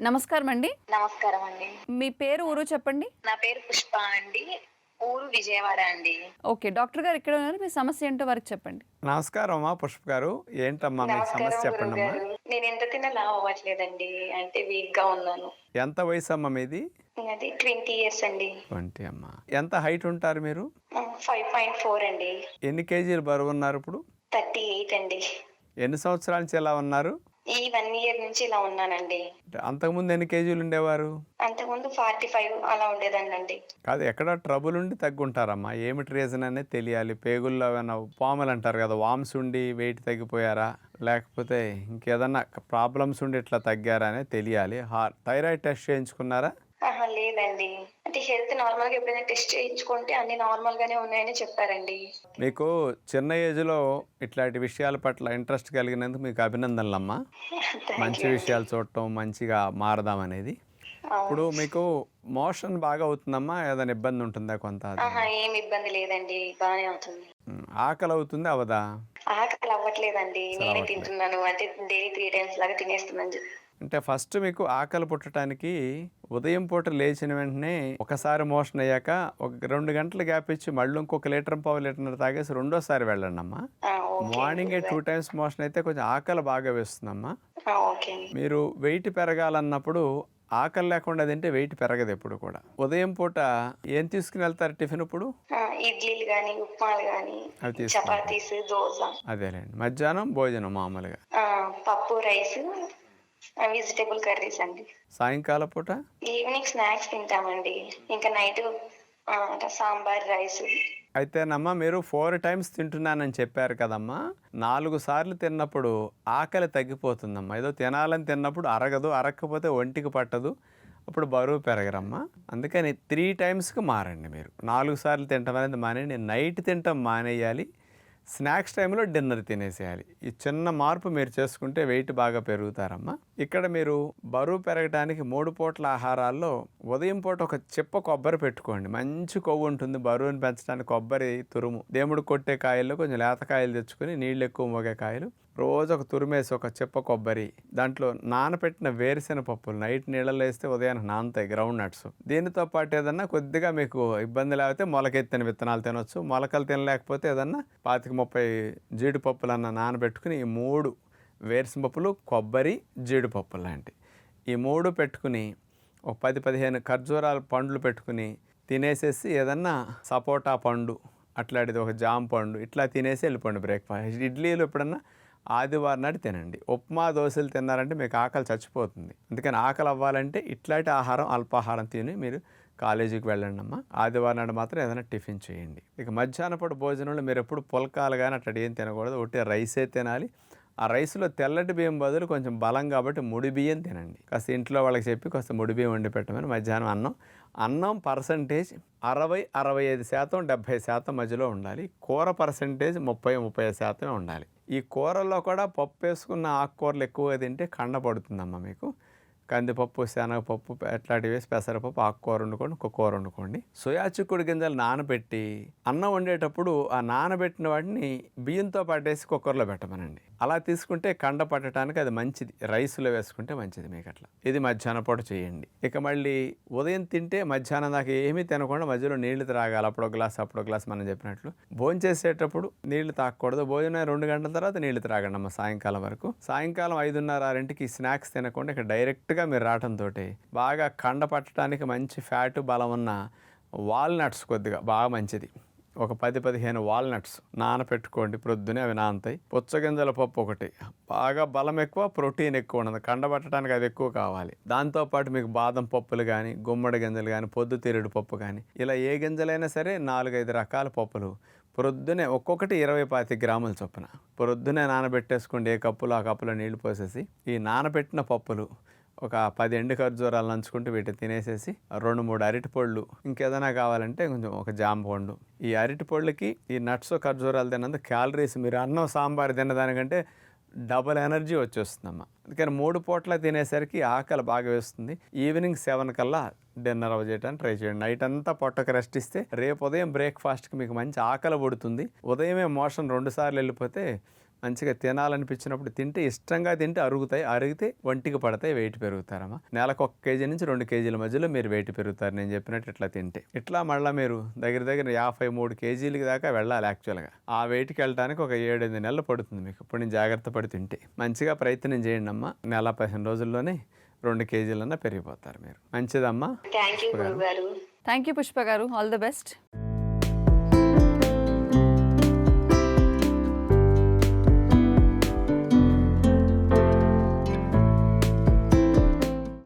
నమస్కారం అండి నమస్కారం అండి మీ పేరు ఊరు చెప్పండి. నా పేరు పుష్ప అండి. ఊరు విజయవాడ అండి. ఓకే డాక్టర్ గారు ఇక్కడ ఉన్నారు. మీ సమస్య ఏంటో వారికి చెప్పండి. నమస్కారం అమ్మా పుష్ప గారు. ఏంటమ్మా మీకు సమస్య చెప్పండి అమ్మా నేను ఎంత తిన్నా లావ్ అవ్వట్లేదండి. అంటే వీక్గా ఉన్నాను. ఎంత వయసు అమ్మా మీది? అది ట్వంటీ ఇయర్స్ అండి. ట్వంటీ అమ్మా. ఎంత హైట్ ఉంటారు మీరు? ఫైవ్ పాయింట్ ఫోర్ అండి. ఎన్ని కేజీలు బరువు ఉన్నారు ఇప్పుడు? థర్టీ ఎయిట్ అండి. ఎన్ని సంవత్సరాల నుంచి ఎలా ఉన్నారు? ఈ వన్ ఇయర్ నుంచి ఇలా ఉన్నానండి. అంతకుముందు ఎన్ని కేజీలు ఉండేవారు? అంతకుముందు ఫార్టీ ఫైవ్ అలా ఉండేదండి కాదు ఎక్కడ ట్రబుల్ ఉండి తగ్గుంటారమ్మా. ఏమిటి రీజన్ అనేది తెలియాలి. పేగుల్లో ఏమైనా పాములు అంటారు కదా వామ్స్ ఉండి వెయిట్ తగ్గిపోయారా? లేకపోతే ఇంకేదన్నా ప్రాబ్లమ్స్ ఉండి ఇట్లా తగ్గారా అనేది తెలియాలి. థైరాయిడ్ టెస్ట్ చేయించుకున్నారా? లేదండి. అంటే హెల్త్ నార్మల్గా ఎప్పుడైనా టెస్ట్ చేయించుకుంటే అన్ని నార్మల్ గానే ఉన్నాయని చెప్పారండి. మీకు చిన్న ఏజ్లో ఇట్లాంటి విషయాల పట్ల ఇంట్రెస్ట్ కలిగినందుకు మీకు అభినందనలమ్మా. మంచి విషయాలు చూడటం మంచిగా మారదాం అనేది. ఇప్పుడు మీకు మోషన్ బాగా అవుతుందమ్మా? ఏదైనా ఇబ్బంది ఉంటుందా కొంత? అది? ఆహా ఏం ఇబ్బంది లేదండి. బానే అవుతుంది. ఆకలి అవుతుంది అవదా? ఆకలి అవ్వట్లేదండి. నేనే తింటున్నాను. అంటే డైలీ త్రీ టైమ్స్ లాగా తినేస్తున్నాను అంటే ఫస్ట్ మీకు ఆకలి పుట్టడానికి ఉదయం పూట లేచిన వెంటనే ఒకసారి మోషన్ అయ్యాక ఒక రెండు గంటలు గ్యాప్ ఇచ్చి మళ్ళీ ఇంకొక లీటర్ పావు లీటర్ తాగేసి రెండోసారి వెళ్ళండి అమ్మా మార్నింగ్ టూ టైమ్స్ మోషన్ అయితే కొంచెం ఆకలి బాగా వేస్తుందమ్మా. మీరు వెయిట్ పెరగాలన్నప్పుడు ఆకలి లేకుండా తింటే వెయిట్ పెరగదు ఎప్పుడు కూడా. ఉదయం పూట ఏం తీసుకుని వెళ్తారు టిఫిన్ ఇప్పుడు? ఇడ్లీలు కానీ ఉప్మాలు కానీ. చపాతీస్ దోశ. అదేలేండి. మధ్యాహ్నం భోజనం మామూలుగా. పప్పు రైస్ వెజిటేబుల్ కర్రీస్ అండి. సాయంకాల పూట ఈవినింగ్ స్నాక్స్ తింటామండి. ఇంకా నైట్ సాంబార్ రైస్. అయితేనమ్మా మీరు ఫోర్ టైమ్స్ తింటున్నానని చెప్పారు కదమ్మా. నాలుగు సార్లు తిన్నప్పుడు ఆకలి తగ్గిపోతుందమ్మా. ఏదో తినాలని తిన్నప్పుడు అరగదు అరగకపోతే ఒంటికి పట్టదు. అప్పుడు బరువు పెరగరమ్మా. అందుకని త్రీ టైమ్స్కి మారండి మీరు. నాలుగు సార్లు తింటాం అనేది మానేయండి. నైట్ తింటాం మానేయాలి. స్నాక్స్ టైంలో డిన్నర్ తినేసేయాలి. ఈ చిన్న మార్పు మీరు చేసుకుంటే వెయిట్ బాగా పెరుగుతారమ్మా. ఇక్కడ మీరు బరువు పెరగడానికి మూడు పూట్ల ఆహారాల్లో ఉదయం పూట ఒక చిప్ప కొబ్బరి పెట్టుకోండి. మంచి కొవ్వు ఉంటుంది. బరువుని పెంచడానికి కొబ్బరి తురుము. దేవుడు కొట్టే కాయల్లో కొంచెం లేత కాయలు తెచ్చుకొని నీళ్ళు ఎక్కువ మోగే కాయలు రోజు ఒక తురిమేసి ఒక చిప్ప కొబ్బరి దాంట్లో నానపెట్టిన వేరుశెన పప్పులు నైట్ నీళ్ళలో వేస్తే ఉదయానికి నానతాయి గ్రౌండ్ నట్స్ దీనితో పాటు ఏదన్నా కొద్దిగా మీకు ఇబ్బంది లేకపోతే మొలకెత్తిన విత్తనాలు తినొచ్చు. మొలకలు తినలేకపోతే ఏదన్నా పాతిక ముప్పై జీడిపప్పులన్న నానబెట్టుకుని ఈ మూడు వేరుశెన పప్పులు కొబ్బరి జీడిపప్పులు లాంటి ఈ మూడు పెట్టుకుని ఒక పది పదిహేను ఖర్జూరాల పండ్లు పెట్టుకుని తినేసేసి ఏదన్నా సపోటా పండు అట్లాంటిది ఒక జామ పండు ఇట్లా తినేసి వెళ్ళిపోండి బ్రేక్ఫాస్ట్. ఇడ్లీలు ఎప్పుడన్నా ఆదివారం నాడు తినండి. ఉప్మా దోశలు తిన్నారంటే మీకు ఆకలి చచ్చిపోతుంది. అందుకని ఆకలి అవ్వాలంటే ఇట్లాంటి ఆహారం అల్పాహారం తిని మీరు కాలేజీకి వెళ్ళండి అమ్మా. ఆదివారం నాడు మాత్రం ఏదైనా టిఫిన్ చేయండి. ఇక మధ్యాహ్నపూట భోజనంలో మీరు ఎప్పుడు పుల్కాలు కానీ అట్లా ఏం తినకూడదు. ఒకటి రైసే తినాలి. ఆ రైస్లో తెల్లటి బియ్యం బదులు కొంచెం బలం కాబట్టి ముడి బియ్యం తినండి. కాస్త ఇంట్లో వాళ్ళకి చెప్పి కాస్త ముడి బియ్యం వండి పెట్టమని మధ్యాహ్నం అన్నం. అన్నం పర్సంటేజ్ అరవై అరవై ఐదు శాతం డెబ్భై శాతం మధ్యలో ఉండాలి. కూర పర్సంటేజ్ ముప్పై ముప్పై శాతమే ఉండాలి. ఈ కూరల్లో కూడా పప్పు వేసుకున్న ఆకుకూరలు ఎక్కువగా తింటే కండ పడుతుందమ్మా మీకు. కందిపప్పు శనగపప్పు అట్లాంటివి వేసి పెసరపప్పు ఆకుకూర వండుకోండి ఒక కూర వండుకోండి. సోయా చిక్కుడు గింజలు నానబెట్టి అన్నం వండేటప్పుడు ఆ నానబెట్టిన వాటిని బియ్యంతో పట్టేసి కుక్కర్లో పెట్టమనండి. అలా తీసుకుంటే కండ పట్టడానికి అది మంచిది. రైస్లో వేసుకుంటే మంచిది మీకు అట్లా ఇది మధ్యాహ్నం పూట చేయండి. ఇక మళ్ళీ ఉదయం తింటే మధ్యాహ్నం దాకా ఏమీ తినకుండా మధ్యలో నీళ్ళు త్రాగాలి. అప్పుడో గ్లాస్ అప్పుడో గ్లాస్ మనం చెప్పినట్లు. భోజనం చేసేటప్పుడు నీళ్ళు తాగకూడదు భోజనం రెండు గంటల తర్వాత నీళ్ళు త్రాగండి అమ్మ సాయంకాలం వరకు. సాయంకాలం ఐదున్నర ఆరింటికి స్నాక్స్ తినకుండా ఇక్కడ డైరెక్ట్గా మీరు రావడంతో బాగా కండ పట్టడానికి మంచి ఫ్యాట్ బలం ఉన్న వాల్నట్స్ కొద్దిగా బాగా మంచిది. ఒక పది పదిహేను వాల్నట్స్ నానపెట్టుకోండి ప్రొద్దునే అవి నానతాయి. పుచ్చగింజల పప్పు ఒకటి. బాగా బలం ఎక్కువ ప్రోటీన్ ఎక్కువ ఉండదు కండబట్టడానికి అది ఎక్కువ కావాలి. దాంతోపాటు మీకు బాదం పప్పులు కానీ గుమ్మడి గింజలు కానీ పొద్దుతిరుడు పప్పు కానీ ఇలా ఏ గింజలైనా సరే నాలుగైదు రకాల పప్పులు. ప్రొద్దునే ఒక్కొక్కటి ఇరవై పాతి గ్రాముల చొప్పున. ప్రొద్దునే నానబెట్టేసుకోండి ఏ కప్పులో ఆ కప్పులో నీళ్ళు పోసేసి. ఈ నానబెట్టిన పప్పులు ఒక పది ఎండు ఖర్జూరాలు నంచుకుంటూ వీటిని తినేసేసి రెండు మూడు అరటిపళ్ళు ఇంకేదైనా కావాలంటే కొంచెం ఒక జామ పండు. ఈ అరటిపళ్ళకి ఈ నట్స్ ఖర్జూరాలు తిన్నందుకు క్యాలరీస్ మీరు అన్నం సాంబార్ తినదానికంటే డబుల్ ఎనర్జీ వచ్చేస్తుందమ్మా. అందుకని మూడు పూట్ల తినేసరికి ఆకలి బాగా వేస్తుంది. ఈవినింగ్ సెవెన్ కల్లా డిన్నర్ అవ చేయడానికి ట్రై చేయండి. నైట్ అంతా పొట్టకు రెస్ట్ ఇస్తే రేపు ఉదయం బ్రేక్ఫాస్ట్కి మీకు మంచి ఆకలి పడుతుంది. ఉదయమే మోషన్ రెండు సార్లు వెళ్ళిపోతే మంచిగా తినాలనిపించినప్పుడు తింటే ఇష్టంగా తింటే అరుగుతాయి అరిగితే ఒంటికి పడతాయి వెయిట్ పెరుగుతారమ్మా. నెలకు ఒక కేజీ నుంచి రెండు కేజీల మధ్యలో మీరు వెయిట్ పెరుగుతారు. నేను చెప్పినట్టు ఇట్లా తింటే. ఇట్లా మళ్ళీ మీరు దగ్గర దగ్గర యాభై మూడు కేజీలకి దాకా వెళ్ళాలి యాక్చువల్గా. ఆ వెయిట్కి వెళ్ళడానికి ఒక ఏడెనిమిది నెలలు పడుతుంది మీకు. ఇప్పుడు నేను జాగ్రత్త పడి తింటే. మంచిగా ప్రయత్నం చేయండి అమ్మా. నెల పదిహేను రోజుల్లోనే రెండు కేజీలన్నా పెరిగిపోతారు మీరు. మంచిదమ్మా. థ్యాంక్ యూ పుష్ప గారు. All the best